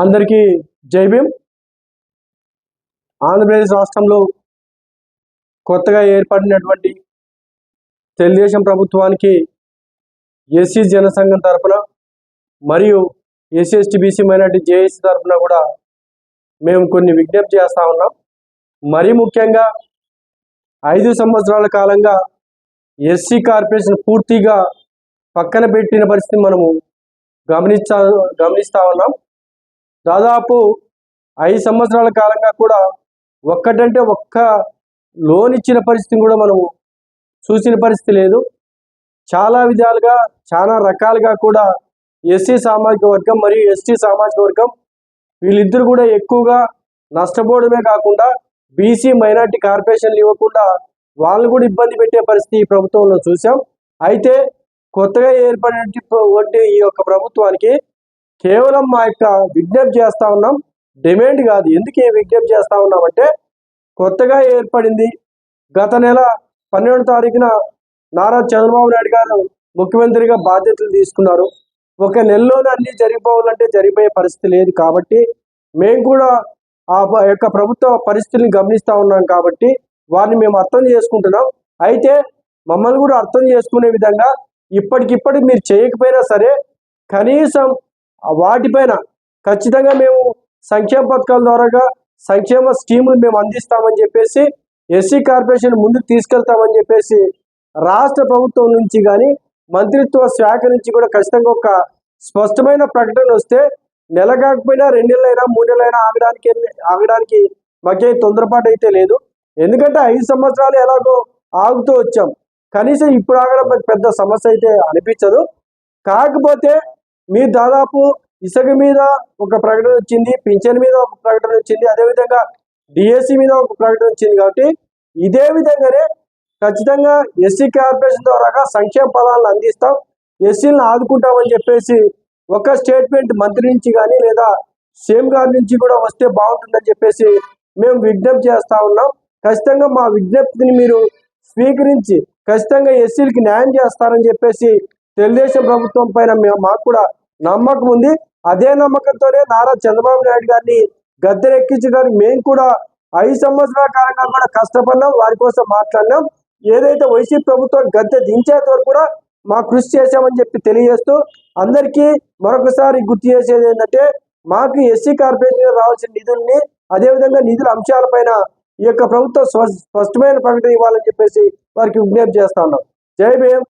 అందరికీ జై భీమ్. ఆంధ్రప్రదేశ్ రాష్ట్రంలో కొత్తగా ఏర్పడినటువంటి తెలుగుదేశం ప్రభుత్వానికి ఎస్సీ జనసంఘం తరపున మరియు SC ST BC minority JAC తరఫున కూడా మేము కొన్ని విజ్ఞప్తి చేస్తా ఉన్నాం. మరీ ముఖ్యంగా ఐదు సంవత్సరాల కాలంగా ఎస్సీ కార్పొరేషన్ పూర్తిగా పక్కన పెట్టిన పరిస్థితి మనము గమనించా గమనిస్తూ ఉన్నాం. దాదాపు ఐదు సంవత్సరాల కాలంగా కూడా ఒక్కటంటే ఒక్క లోన్ ఇచ్చిన పరిస్థితిని కూడా మనము చూసిన పరిస్థితి లేదు. చాలా విధాలుగా చాలా రకాలుగా కూడా ఎస్సీ సామాజిక వర్గం మరియు ఎస్టీ సామాజిక వర్గం వీళ్ళిద్దరు కూడా ఎక్కువగా నష్టపోవడమే కాకుండా బీసీ మైనార్టీ కార్పొరేషన్లు ఇవ్వకుండా వాళ్ళని కూడా ఇబ్బంది పెట్టే పరిస్థితి ఈ ప్రభుత్వంలో చూసాం. అయితే కొత్తగా ఏర్పడినటువంటి ఈ యొక్క ప్రభుత్వానికి కేవలం మా యొక్క విజ్ఞప్తి చేస్తా ఉన్నాం. డిమాండ్ కాదు. ఎందుకు ఏ విజ్ఞప్తి చేస్తా ఉన్నామంటే కొత్తగా ఏర్పడింది గత నెల పన్నెండు తారీఖున నారా చంద్రబాబు నాయుడు గారు ముఖ్యమంత్రిగా బాధ్యతలు తీసుకున్నారు. ఒక నెలలోనే అన్ని జరిగిపోవాలంటే జరిగిపోయే పరిస్థితి లేదు కాబట్టి మేము కూడా ఆ యొక్క ప్రభుత్వ పరిస్థితుల్ని గమనిస్తూ ఉన్నాం కాబట్టి వారిని మేము అర్థం చేసుకుంటున్నాం. అయితే మమ్మల్ని కూడా అర్థం చేసుకునే విధంగా ఇప్పటికిప్పటికి మీరు చేయకపోయినా సరే కనీసం వాటిపైన ఖచ్చితంగా మేము సంక్షేమ పథకాల ద్వారాగా సంక్షేమ స్కీములు మేము అందిస్తామని చెప్పేసి ఎస్సీ కార్పొరేషన్ ముందుకు తీసుకెళ్తామని చెప్పేసి రాష్ట్ర ప్రభుత్వం నుంచి కానీ మంత్రిత్వ శాఖ నుంచి కూడా ఖచ్చితంగా ఒక స్పష్టమైన ప్రకటన వస్తే నెల కాకపోయినా రెండు నెలలైనా మూడు నెలలైనా ఆగడానికి ఆగడానికి మాకే తొందరపాటు అయితే లేదు. ఎందుకంటే ఐదు సంవత్సరాలు ఎలాగో ఆగుతూ వచ్చాం. కనీసం ఇప్పుడు ఆగడం మాకు పెద్ద సమస్య అయితే అనిపించదు. కాకపోతే మీరు దాదాపు ఇసుక మీద ఒక ప్రకటన వచ్చింది పింఛన్ మీద ఒక ప్రకటన వచ్చింది అదేవిధంగా డిఎస్సి మీద ఒక ప్రకటన వచ్చింది కాబట్టి ఇదే విధంగానే ఖచ్చితంగా ఎస్సీ కార్పొరేషన్ ద్వారా సంక్షేమ పదాలను అందిస్తాం. ఎస్సీలను ఆదుకుంటామని చెప్పేసి ఒక స్టేట్మెంట్ మంత్రి నుంచి కానీ లేదా సీఎం గారి నుంచి కూడా వస్తే బాగుంటుందని చెప్పేసి మేము విజ్ఞప్తి చేస్తా ఉన్నాం. ఖచ్చితంగా మా విజ్ఞప్తిని మీరు స్వీకరించి ఖచ్చితంగా ఎస్సీలకి న్యాయం చేస్తారని చెప్పేసి తెలుగుదేశం ప్రభుత్వం పైన మేము- మాకు కూడా నమ్మకం ఉంది. అదే నమ్మకంతోనే నారా చంద్రబాబు నాయుడు గారిని గద్దెరెక్కించడానికి మేము కూడా ఐదు సంవత్సరాల కాలంగా కూడా కష్టపడినాం వారి కోసం మాట్లాడినాం. ఏదైతే వైసీపీ ప్రభుత్వం గద్దె దించేంత వరకు కూడా మా కృషి చేశామని చెప్పి తెలియజేస్తూ అందరికీ మరొకసారి గుర్తు చేసేది ఏంటంటే మాకు ఎస్సీ కార్పొరేషన్ రావాల్సిన నిధుల్ని అదేవిధంగా నిధుల అంశాలపైన ఈ యొక్క ప్రభుత్వం స్పష్టమైన ప్రకటన ఇవ్వాలని చెప్పేసి వారికి విజ్ఞప్తి చేస్తా ఉన్నాం. జై భీమ్.